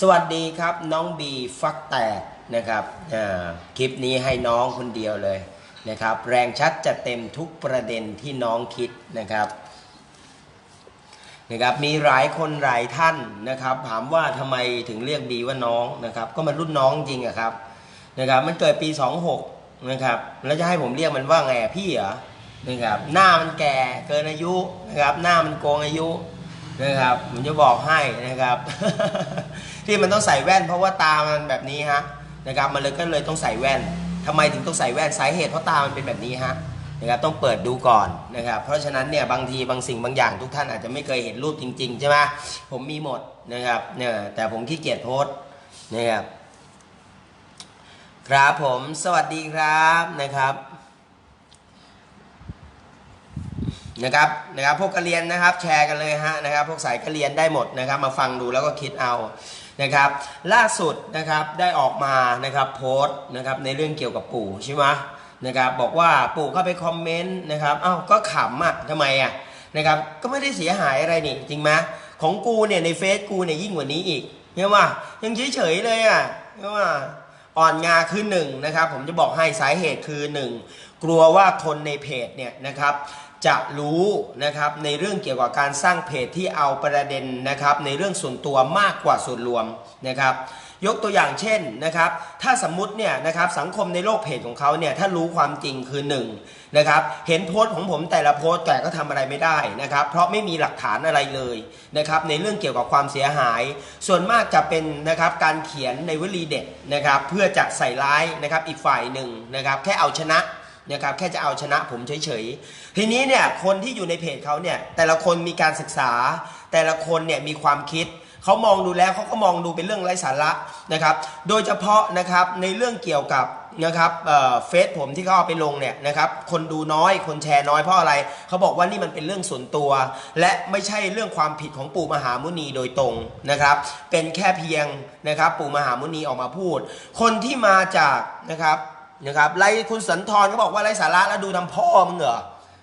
สวัสดีครับน้องบีฟักแตกนะครับคลิปนี้ให้น้องคนเดียวเลยนะครับ แรงชัดจะเต็มทุกประเด็นที่น้องคิดนะครับนะครับมีหลายคนหลายท่านนะครับ ถามว่าทำไมถึงเรียกบีว่าน้องนะครับ ก็มันรุ่นน้องจริงอะครับนะครับ มันเกิดปี 26นะครับแล้วจะให้ผมเรียกมันว่าไงพี่เหรอนะครับหน้ามันแก่เกินอายุนะครับหน้ามันโกงอายุ นะครับ ผมจะบอกให้นะครับ ที่มันต้องใส่แว่น เพราะว่าตามันแบบนี้ฮะนะครับมันเลยก็เลยต้องใส่แว่นทำไมถึงต้องใส่แว่นสาเหตุเพราะตามันเป็นแบบนี้ฮะนะครับต้องเปิดดูก่อนนะครับ เพราะฉะนั้นเนี่ยบางทีบางสิ่งบางอย่างทุกท่านอาจจะไม่เคยเห็นรูปจริงๆใช่ไหมผมมีหมดนะครับเนี่ยแต่ผมขี้เกียจโพสต์นะครับครับผมสวัสดีครับนะครับ นะครับนะครับพวกกระเรียนนะครับแชร์กันเลยฮะนะครับพวกสายกระเรียนได้หมดนะครับมาฟังดูแล้วก็คิดเอานะครับล่าสุดนะครับได้ออกมานะครับโพสต์นะครับในเรื่องเกี่ยวกับปู่ใช่ไหมนะครับบอกว่าปู่เข้าไปคอมเมนต์นะครับอ้าวก็ขำอะทำไมอะนะครับก็ไม่ได้เสียหายอะไรนี่จริงไหมของกูเนี่ยในเฟซกูเนี่ยยิ่งกว่านี้อีกเห็นว่ายังเฉยๆเลยอะเห็นว่าอ่อนงาคือหนึ่งนะครับผมจะบอกให้สาเหตุคือหนึ่งกลัวว่าคนในเพจเนี่ยนะครับ จะรู้นะครับในเรื่องเกี่ยวกับการสร้างเพจที่เอาประเด็นนะครับในเรื่องส่วนตัวมากกว่าส่วนรวมนะครับ ยกตัวอย่างเช่นนะครับ ถ้าสมมุติเนี่ยนะครับสังคมในโลกเพจของเขาเนี่ยถ้ารู้ความจริงคือ1นะครับเห็นโพสต์ของผมแต่ละโพสต์แต่ก็ทำอะไรไม่ได้นะครับ เพราะไม่มีหลักฐานอะไรเลยนะครับในเรื่องเกี่ยวกับความเสียหาย ส่วนมากจะเป็นนะครับการเขียนในวลีเด็ดนะครับเพื่อจะใส่ร้ายนะครับอีกฝ่ายหนึ่งนะครับแค่เอาชนะ นะครับแค่จะเอาชนะผมเฉยๆ ทีนี้เนี่ยคนที่อยู่ในเพจเขาเนี่ยแต่ละคนมีการศึกษา แต่ละคนเนี่ยมีความคิดเขามองดูแล้วเขาก็มองดูเป็นเรื่องไร้สาระนะครับ โดยเฉพาะนะครับในเรื่องเกี่ยวกับนะครับเฟซผมที่เขาเอาไปลงเนี่ยนะครับคนดูน้อยคนแชร์น้อยเพราะอะไรเขาบอกว่านี่มันเป็นเรื่องส่วนตัว และไม่ใช่เรื่องความผิดของปู่มหามุนีโดยตรงนะครับ เป็นแค่เพียงนะครับปู่มหามุนีออกมาพูด คนที่มาจากนะครับ นะครับไล่คุณสุนทรก็บอกว่าไรสาระแล้วดูทำพ่อมึงเหรอ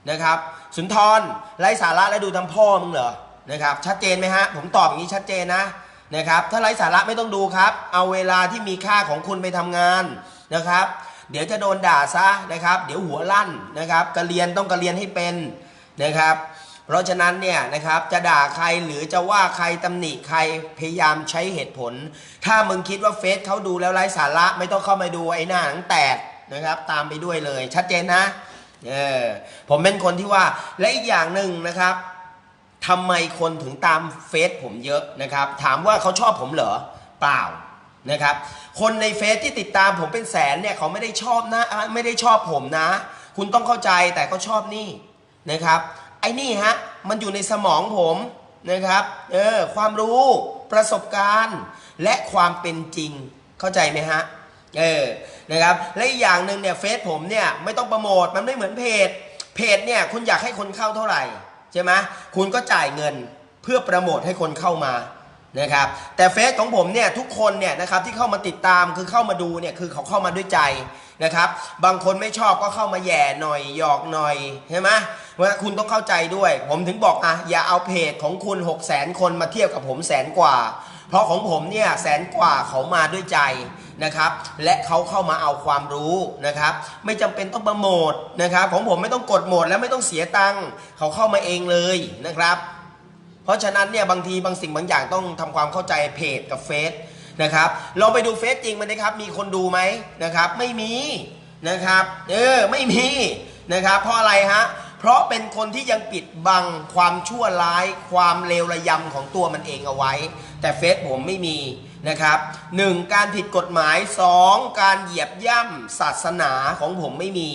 นะครับสุนทรไรสาระแล้วดูทำพ่อมึงเหรอนะครับชัดเจนไหมฮะผมตอบอย่างนี้ชัดเจนนะนะครับถ้าไร้สาระไม่ต้องดูครับ เอาเวลาที่มีค่าของคุณไปทำงานนะครับ เดี๋ยวจะโดนด่าซะนะครับ เดี๋ยวหัวลั่นนะครับกระเรียนต้องกระเรียนให้เป็นนะครับ เพราะฉะนั้นเนี่ยนะครับจะด่าใครหรือจะว่าใครตำหนิใครพยายามใช้เหตุผล ถ้ามึงคิดว่าเฟซเขาดูแล้วไร้สาระไม่ต้องเข้ามาดูไอ้หน้าหนังแตกนะครับ ตามไปด้วยเลย ชัดเจนนะเออผมเป็นคนที่ว่าและอีกอย่างหนึ่งนะครับทำไมคนถึงตามเฟซผมเยอะนะครับ ถามว่าเขาชอบผมเหรอเปล่านะครับ คนในเฟซที่ติดตามผมเป็นแสนเนี่ยเขาไม่ได้ชอบนะไม่ได้ชอบผมนะ คุณต้องเข้าใจแต่เขาชอบนี่นะครับ ไอ้นี่ฮะมันอยู่ในสมองผมนะครับเออความรู้ประสบการณ์ และความเป็นจริงเข้าใจไหมฮะเออนะครับและอีกอย่างหนึ่งเนี่ยเฟซผมเนี่ยไม่ต้องโปรโมทมันไม่เหมือนเพจ เพจเนี่ยคุณอยากให้คนเข้าเท่าไหร่ใช่ไหมคุณก็จ่ายเงินเพื่อโปรโมทให้คนเข้ามานะครับแต่เฟซของผมเนี่ยทุกคนเนี่ยนะครับที่เข้ามาติดตามคือเข้ามาดูเนี่ยคือเขาเข้ามาด้วยใจนะครับ บางคนไม่ชอบก็เข้ามาแย่หน่อยหยอกหน่อยใช่ไหม ว่าคุณต้องเข้าใจด้วย ผมถึงบอกอะอย่าเอาเพจของคุณ6 0 0 0 0 0คนมาเทียบกับผมแสนกว่า เพราะของผมเนี่ยแสนกว่าเขามาด้วยใจนะครับ และเขาเข้ามาเอาความรู้นะครับ ไม่จำเป็นต้องโปรโมทนะครับของผมไม่ต้องกดโหมดและไม่ต้องเสียตังค์เขาเข้ามาเองเลยนะครับ เพราะฉะนั้นเนี่ยบางทีบางสิ่งบางอย่างต้องทำความเข้าใจเพจกับเฟซนะครับลองไปดูเฟซจริงมันนะครับ มีคนดูไหมนะครับ ไม่มีนะครับ เออ ไม่มีนะครับ เพราะอะไรฮะ เพราะเป็นคนที่ยังปิดบังความชั่วร้าย ความเลวระยำของตัวมันเองเอาไว้ แต่เฟซผมไม่มีนะครับหนึ่งการผิดกฎหมายสองการเหยียบย่ำศาสนาของผมไม่มี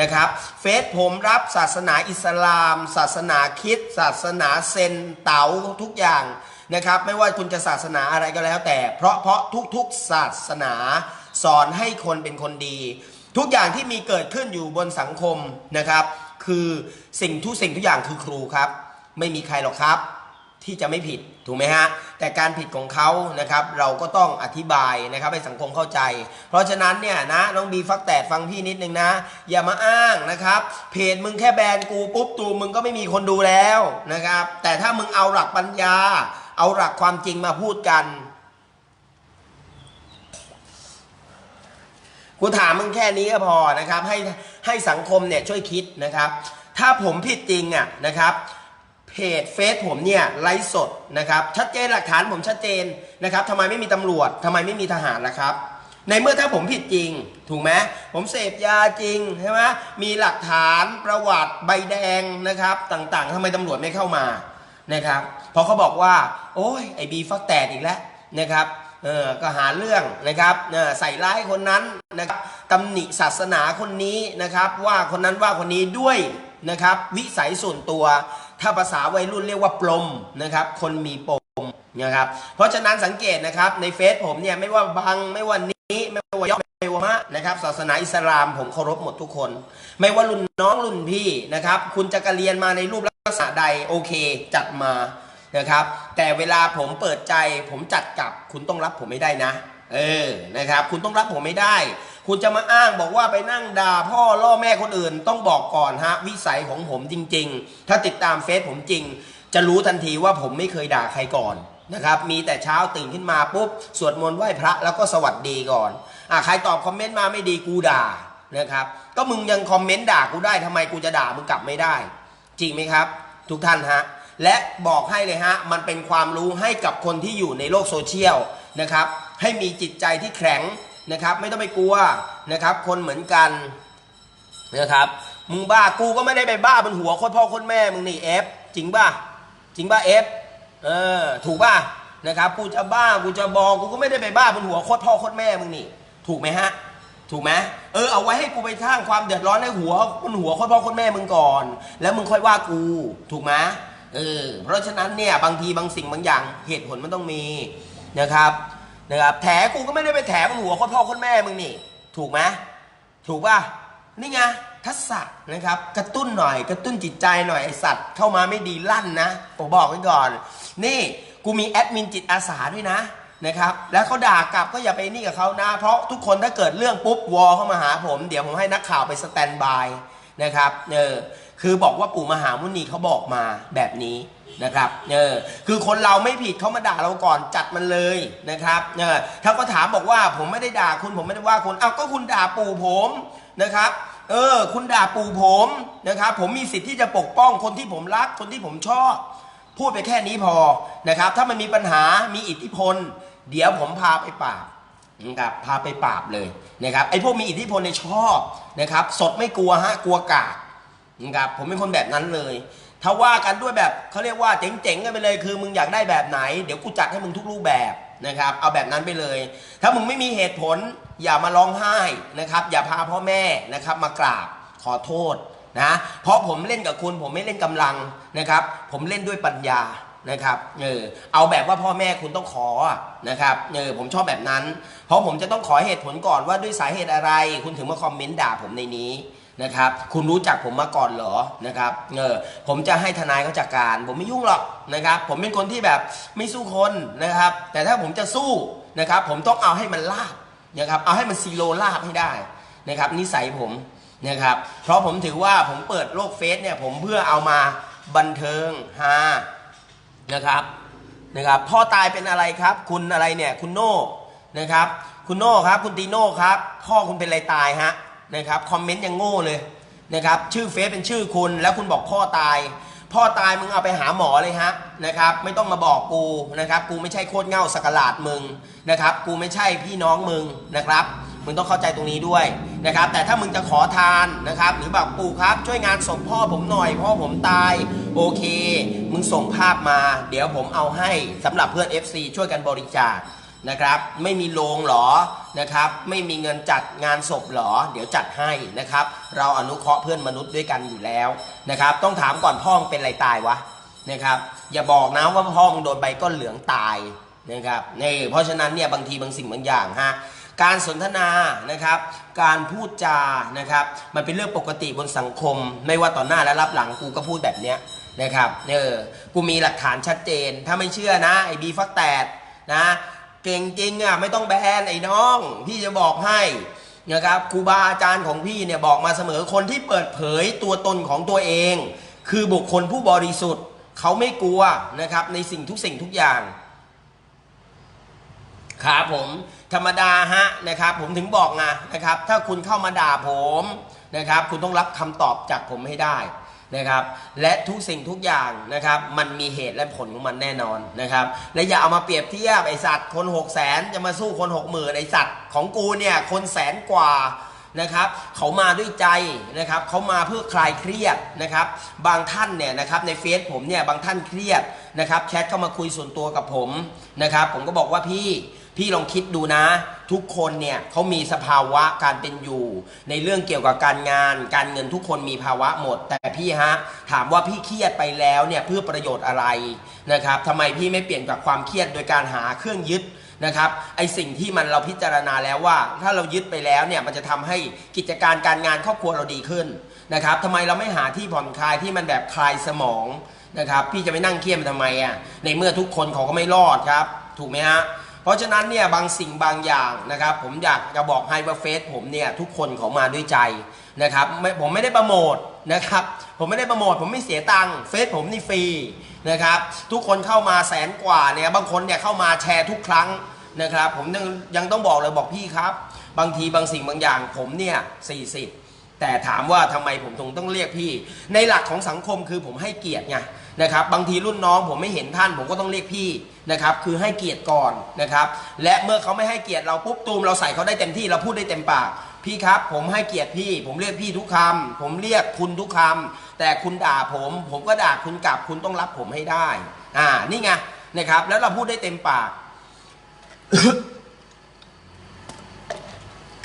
นะครับ เฟซผมรับศาสนาอิสลาม ศาสนาคริดศาสนาเซนเต๋าทุกอย่างนะครับ ไม่ว่าคุณจะศาสนาอะไรก็แล้วแต่ เพราะเพราะทุกๆศาสนาสอนให้คนเป็นคนดี ทุกอย่างที่มีเกิดขึ้นอยู่บนสังคมนะครับ คือสิ่งทุกสิ่งทุกอย่างคือครูครับ ไม่มีใครหรอกครับ ที่จะไม่ผิดถูกไหมฮะแต่การผิดของเขานะครับเราก็ต้องอธิบายนะครับให้สังคมเข้าใจ เพราะฉะนั้นเนี่ยนะน้องบีฟักแตดฟังพี่นิดนึงนะ อย่ามาอ้างนะครับ เพจมึงแค่แบนกูปุ๊บตูมึงก็ไม่มีคนดูแล้วนะครับแต่ถ้ามึงเอาหลักปัญญา เอาหลักความจริงมาพูดกัน กูถามมึงแค่นี้ก็พอนะครับ ให้ให้สังคมเนี่ยช่วยคิดนะครับ ถ้าผมผิดจริงอะนะครับเพจเฟซผมเนี่ยไลฟ์สดนะครับชัดเจนหลักฐานผมชัดเจนนะครับทำไมไม่มีตำรวจทำไมไม่มีทหารล่ะครับ ในเมื่อถ้าผมผิดจริง ถูกไหมผมเสพยาจริงใช่ไหมมีหลักฐานประวัติใบแดงนะครับ ต่างๆทำไมตำรวจไม่เข้ามานะครับเพราะเขาบอกว่า โอ้ยไอบีฟักแตกอีกแล้วนะครับ เออก็หาเรื่องนะครับเออใส่ร้ายคนนั้นนะครับตำหนิศาสนาคนนี้นะครับ ว่าคนนั้นว่าคนนี้ด้วยนะครับ วิสัยส่วนตัว ถ้าภาษาวัยรุ่นเรียกว่าปลมนะครับ คนมีปมนะครับ เพราะฉะนั้นสังเกตนะครับในเฟซผมเนี่ยไม่ว่าบังไม่ว่านี้ไม่ว่ายอไม่ว่ามะนะครับ ศาสนาอิสลามผมเคารพหมดทุกคน ไม่ว่ารุ่นน้องรุ่นพี่นะครับ คุณจะกระเรียนมาในรูปลักษณะใดโอเค จัดมา นะครับ แต่เวลาผมเปิดใจผมจัดกลับคุณต้องรับผมไม่ได้นะ เออนะครับ คุณต้องรับผมไม่ได้ คุณจะมาอ้างบอกว่าไปนั่งด่าพ่อล่อแม่คนอื่น ต้องบอกก่อนฮะวิสัยของผมจริง ๆ ถ้าติดตามเฟซผมจริง จะรู้ทันทีว่าผมไม่เคยด่าใครก่อนนะครับมีแต่เช้าตื่นขึ้นมาปุ๊บสวดมนต์ไหว้พระแล้วก็สวัสดีก่อนอะใครตอบคอมเมนต์มาไม่ดีกูด่านะครับก็มึงยังคอมเมนต์ด่ากูได้ทำไมกูจะด่ามึงกลับไม่ได้ จริงไหมครับ ทุกท่านฮะ และบอกให้เลยฮะ มันเป็นความรู้ให้กับคนที่อยู่ในโลกโซเชียลนะครับ ให้มีจิตใจที่แข็งนะครับ ไม่ต้องไปกลัวนะครับ คนเหมือนกันนะครับ มึงบ้ากูก็ไม่ได้ไปบ้าบนหัวโคตรพ่อโคตรแม่มึงนี่เอฟจริงป่ะจริงป่ะเอฟเออถูกป่ะนะครับกูจะบ้ากูจะบอกกูก็ไม่ได้ไปบ้าบนหัวโคตรพ่อโคตรแม่มึงนี่ ถูกไหมฮะ ถูกไหมเออเอาไว้ให้กูไปสร้างความเดือดร้อนในหัวคนหัวโคนพ่อโคนแม่มึงก่อน แล้วมึงค่อยว่ากู ถูกไหม เออเพราะฉะนั้นเนี่ยบางทีบางสิ่งบางอย่างเหตุผลมันต้องมีนะครับนะครับแถกูก็ไม่ได้ไปแถบนหัวคนพ่อคนแม่มึงนี่ ถูกไหมถูกป่ะนี่ไงทักษะนะครับ กระตุ้นหน่อย กระตุ้นจิตใจหน่อยไอสัตว์เข้ามาไม่ดีลั่นนะผมบอกไว้ก่อน นี่กูมีแอดมินจิตอาสาด้วยนะนะครับแล้วเขาด่ากลับก็อย่าไปนี่กับเขานะ เพราะทุกคนถ้าเกิดเรื่องปุ๊บวอลเข้ามาหาผม เดี๋ยวผมให้นักข่าวไปสแตนบายนะครับเออ คือบอกว่าปู่มหามุนีเขาบอกมาแบบนี้นะครับเออคือคนเราไม่ผิดเขามาด่าเราก่อนจัดมันเลยนะครับเออถ้าก็ถามบอกว่าผมไม่ได้ด่าคุณผมไม่ได้ว่าคุณเอาก็คุณด่าปู่ผมนะครับเออคุณด่าปู่ผมนะครับผมมีสิทธิ์ที่จะปกป้องคนที่ผมรักคนที่ผมชอบ พูดไปแค่นี้พอนะครับ ถ้ามันมีปัญหามีอิทธิพล เดี๋ยวผมพาไปปราบนะครับพาไปปราบเลยนะครับไอ้พวกมีอิทธิพลในชอบนะครับ สดไม่กลัวฮะกลัวกาก นะครับผมเป็นคนแบบนั้นเลย ถ้าว่ากันด้วยแบบเขาเรียกว่าเจ๋งๆกันไปเลยคือ มึงอยากได้แบบไหน เดี๋ยวกูจัดให้มึงทุกรูปแบบนะครับเอาแบบนั้นไปเลย ถ้ามึงไม่มีเหตุผลอย่ามาร้องไห้นะครับ อย่าพาพ่อแม่นะครับมากราบขอโทษนะเพราะผมเล่นกับคุณผมไม่เล่นกำลังนะครับ ผมเล่นด้วยปัญญานะครับเออเอาแบบว่าพ่อแม่คุณต้องขอนะครับเออผมชอบแบบนั้น เพราะผมจะต้องขอเหตุผลก่อนว่าด้วยสาเหตุอะไร คุณถึงมาคอมเมนต์ด่าผมในนี้ นะครับ คุณรู้จักผมมาก่อนเหรอนะครับเออผมจะให้ทนายเขาจัดการ ผมไม่ยุ่งหรอกนะครับ ผมเป็นคนที่แบบไม่สู้คนนะครับ แต่ถ้าผมจะสู้นะครับ ผมต้องเอาให้มันลาบนะครับ เอาให้มันซีโรลาบให้ได้นะครับ นิสัยผมนะครับ เพราะผมถือว่าผมเปิดโลกเฟซเนี่ย ผมเพื่อเอามาบันเทิงฮานะครับนะครับ พ่อตายเป็นอะไรครับ คุณอะไรเนี่ย คุณโน่นะครับ คุณโน่ครับ คุณตีโน่ครับ พ่อคุณเป็นอะไรตายฮะ นะครับคอมเมนต์ยังโง่เลยนะครับชื่อเฟซเป็นชื่อคุณ แล้วคุณบอกพ่อตาย พ่อตายมึงเอาไปหาหมอเลยฮะนะครับไม่ต้องมาบอกกูนะครับกูไม่ใช่โคตรเง่าสกหลาดมึงนะครับกูไม่ใช่พี่น้องมึงนะครับมึงต้องเข้าใจตรงนี้ด้วยนะครับแต่ถ้ามึงจะขอทานนะครับหรือแบบปู่ครับช่วยงานศพพ่อผมหน่อยพ่อผมตายโอเค มึงส่งภาพมา เดี๋ยวผมเอาให้สำหรับเพื่อน FC ช่วยกันบริจาคนะครับไม่มีโรงหรอ นะครับ ไม่มีเงินจัดงานศพหรอ เดี๋ยวจัดให้นะครับ เราอนุเคราะห์เพื่อนมนุษย์ด้วยกันอยู่แล้วนะครับ ต้องถามก่อนพ่อมึงเป็นอะไรตายวะนะครับ อย่าบอกนะว่าพ่อมึงโดนใบก้อนเหลืองตายนะครับนี่เพราะฉะนั้นเนี่ยบางทีบางสิ่งบางอย่างฮะการสนทนานะครับ การพูดจานะครับ มันเป็นเรื่องปกติบนสังคม ไม่ว่าต่อหน้าและรับหลังกูก็พูดแบบเนี้ยนะครับเออกูมีหลักฐานชัดเจน ถ้าไม่เชื่อนะไอ้บีฟักแตดนะ เก่งจริงอะไม่ต้องแบนไอ้น้อง พี่จะบอกให้นะครับครูบาอาจารย์ของพี่เนี่ยบอกมาเสมอคนที่เปิดเผยตัวตนของตัวเอง คือบุคคลผู้บริสุทธิ์ เขาไม่กลัวนะครับในสิ่งทุกสิ่งทุกอย่างครับผมธรรมดาฮะนะครับผมถึงบอกไงนะครับถ้าคุณเข้ามาด่าผมนะครับคุณต้องรับคำตอบจากผมให้ได้ นะครับ และทุกสิ่งทุกอย่างนะครับ มันมีเหตุและผลของมันแน่นอนนะครับ และอย่าเอามาเปรียบเทียบไอสัตว์คน6 0 0 0 0จะมาสู้คน6 0,000ไอสัตว์ของกูเนี่ยคนแสนกว่านะครับเขามาด้วยใจนะครับเขามาเพื่อคลายเครียดนะครับ บางท่านเนี่ยนะครับในเฟซผมเนี่ยบางท่านเครียดนะครับแชทเข้ามาคุยส่วนตัวกับผมนะครับ ผมก็บอกว่าพี่ พี่ลองคิดดูนะ ทุกคนเนี่ยเขามีสภาวะการเป็นอยู่ ในเรื่องเกี่ยวกับการงาน การเงินทุกคนมีภาวะหมด แต่พี่ฮะถามว่าพี่เครียดไปแล้วเนี่ยเพื่อประโยชน์อะไรนะครับทำไมพี่ไม่เปลี่ยนจากความเครียดโดยการหาเครื่องยึดนะครับไอสิ่งที่มันเราพิจารณาแล้วว่า ถ้าเรายึดไปแล้วเนี่ยมันจะทำให้กิจการการงานครอบครัวเราดีขึ้นนะครับทำไมเราไม่หาที่ผ่อนคลายที่มันแบบคลายสมองนะครับพี่จะไปนั่งเครียดมันทำไมอะในเมื่อทุกคนเขาก็ไม่รอดครับ ถูกไหมฮะ เพราะฉะนั้นเนี่ยบางสิ่งบางอย่างนะครับผมอยากจะบอกให้ว่าเฟซผมเนี่ยทุกคนเขามาด้วยใจนะครับไม่ผมไม่ได้โประโมทนะครับผมไม่ได้โปรโมทผมไม่เสียตังค์เฟซผมนี่ฟรีนะครับทุกคนเข้ามาแสนกว่าเนี่ยบางคนเนี่ยเข้ามาแชร์ทุกครั้งนะครับผมยังยังต้องบอกเลยบอกพี่ครับ บางทีบางสิ่งบางอย่างผมเนี่ย40แต่ถามว่าทำไมผมถึงต้องเรียกพี่ ในหลักของสังคมคือผมให้เกียรติไง นะครับบางทีรุ่นน้องผมไม่เห็นท่าน ผมก็ต้องเรียกพี่นะครับคือให้เกียรติก่อนนะครับและเมื่อเขาไม่ให้เกียรติเราปุ๊บตูมเราใส่เขาได้เต็มที่เราพูดได้เต็มปาก พี่ครับ ผมให้เกียรติพี่ ผมเรียกพี่ทุกคำผมเรียกคุณทุกคำแต่คุณด่าผม ผมก็ด่าคุณกลับคุณต้องรับผมให้ได้อ่านี่ไงนะครับแล้วเราพูดได้เต็มปาก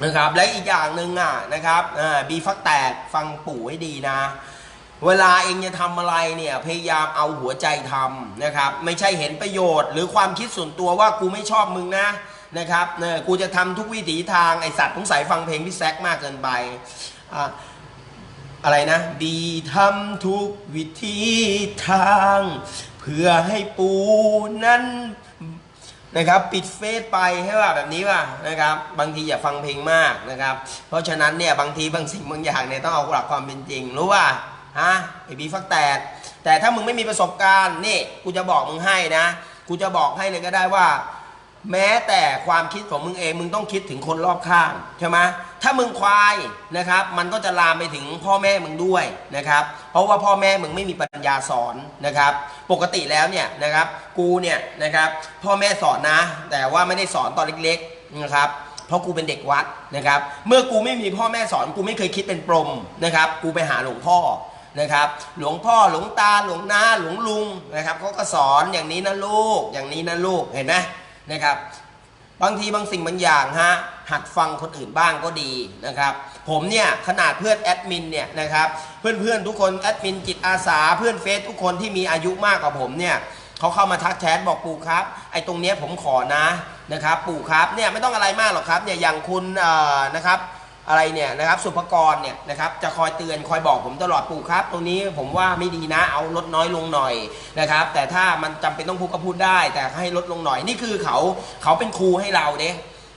นะครับและอีกอย่างหนึ่งอะนะครับอ่าบีฟักแตกฟังปู่ให้ดีนะ เวลาเองจะทำอะไรเนี่ยพยายามเอาหัวใจทำนะครับ ไม่ใช่เห็นประโยชน์ หรือความคิดส่วนตัวว่ากูไม่ชอบมึงนะนะครับเนี่ยกูจะทำทุกวิถีทางไอสัตว์สงสัยฟังเพลงพี่แซกมากเกินไปอะอะไรนะบีทำทุกวิธีทาง เพื่อให้ปูนั้นนะครับปิดเฟซไปให้ว่าแบบนี้ว่านะครับ บางทีอย่าฟังเพลงมากนะครับ เพราะฉะนั้นเนี่ยบางทีบางสิ่งบางอย่างเนี่ยต้องเอาหลักความเป็นจริงรู้ว่า ฮะไอบีฟักแตก แต่ถ้ามึงไม่มีประสบการณ์นี่กูจะบอกมึงให้นะ กูจะบอกให้เลยก็ได้ว่า แม้แต่ความคิดของมึงเองมึงต้องคิดถึงคนรอบข้างใช่ไหมถ้ามึงควายนะครับ มันก็จะลามไปถึงพ่อแม่มึงด้วยนะครับ เพราะว่าพ่อแม่มึงไม่มีปัญญาสอนนะครับ ปกติแล้วเนี่ยนะครับกูเนี่ยนะครับพ่อแม่สอนนะ แต่ว่าไม่ได้สอนตอนเล็กๆนะครับเพราะกูเป็นเด็กวัดนะครับ เมื่อกูไม่มีพ่อแม่สอนกูไม่เคยคิดเป็นปรมนะครับ กูไปหาหลวงพ่อ นะครับ หลวงพ่อหลวงตาหลวงนาหลวงลุงนะครับเขาก็สอนอย่างนี้นะลูกอย่างนี้นะลูกเห็นไหมนะครับ บางทีบางสิ่งบางอย่างฮะหัดฟังคนอื่นบ้างก็ดีนะครับ ผมเนี่ยขนาดเพื่อนแอดมินเนี่ยนะครับเพื่อนๆทุกคนแอดมินจิตอาสาเพื่อนเฟซทุกคนที่มีอายุมากกว่าผมเนี่ยเขาเข้ามาทักแชทบอกปู่ครับ ไอ้ตรงเนี้ยผมขอนะนะครับ ปู่ครับเนี่ยไม่ต้องอะไรมากหรอกครับเนี่ยอย่างคุณเอ่อนะครับ อะไรเนี่ยนะครับสุภกรเนี่ยนะครับจะคอยเตือนคอยบอกผมตลอดปู่ครับ ตรงนี้ผมว่าไม่ดีนะเอาลดน้อยลงหน่อยนะครับ แต่ถ้ามันจำเป็นต้องพูดก็พูดได้ แต่ให้ลดลงหน่อยนี่คือเขาเขาเป็นครูให้เราเด้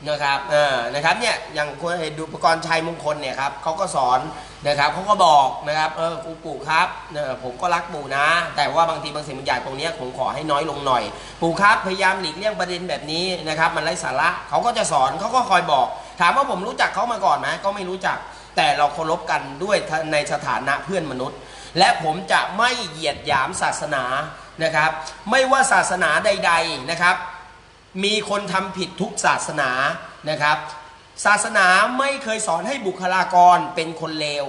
นะครับเออนะครับเนี่ยอย่างคุณดูอุปกรณ์ชัยมงคลเนี่ยครับเขาก็สอนนะครับเขาก็บอกนะครับเออครูปู่ครับเออผมก็รักปู่นะ แต่ว่าบางทีบางสิ่งบางอย่างตรงนี้ผมขอให้น้อยลงหน่อย ปู่ครับพยายามหลีกเลี่ยงประเด็นแบบนี้นะครับ มันไร้สาระเขาก็จะสอนเขาก็คอยบอก ถามว่าผมรู้จักเขามาก่อนไหมก็ไม่รู้จัก แต่เราเคารพกันด้วยในสถานะเพื่อนมนุษย์ และผมจะไม่เหยียดหยามศาสนานะครับ ไม่ว่าศาสนาใด ๆนะครับ มีคนทำผิดทุกศาสนานะครับ ศาสนาไม่เคยสอนให้บุคลากรเป็นคนเลว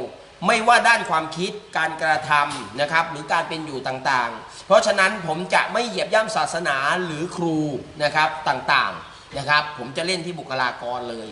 ไม่ว่าด้านความคิดการกระทำนะครับ หรือการเป็นอยู่ต่างๆ เพราะฉะนั้นผมจะไม่เหยียบย่ำศาสนาหรือครูนะครับต่างๆนะครับ ผมจะเล่นที่บุคลากรเลย